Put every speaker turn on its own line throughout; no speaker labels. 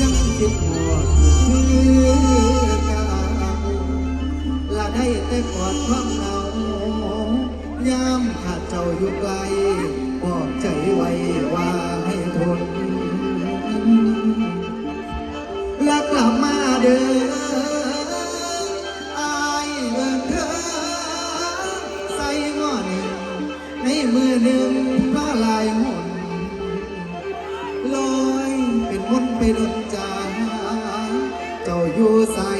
ยังคิดหอดคือเก่าละได้แต่กอดความเหงายามขาดเจ้าอยู่ไกลบอกใจไว้ว่า อยู่ใส่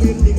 ว้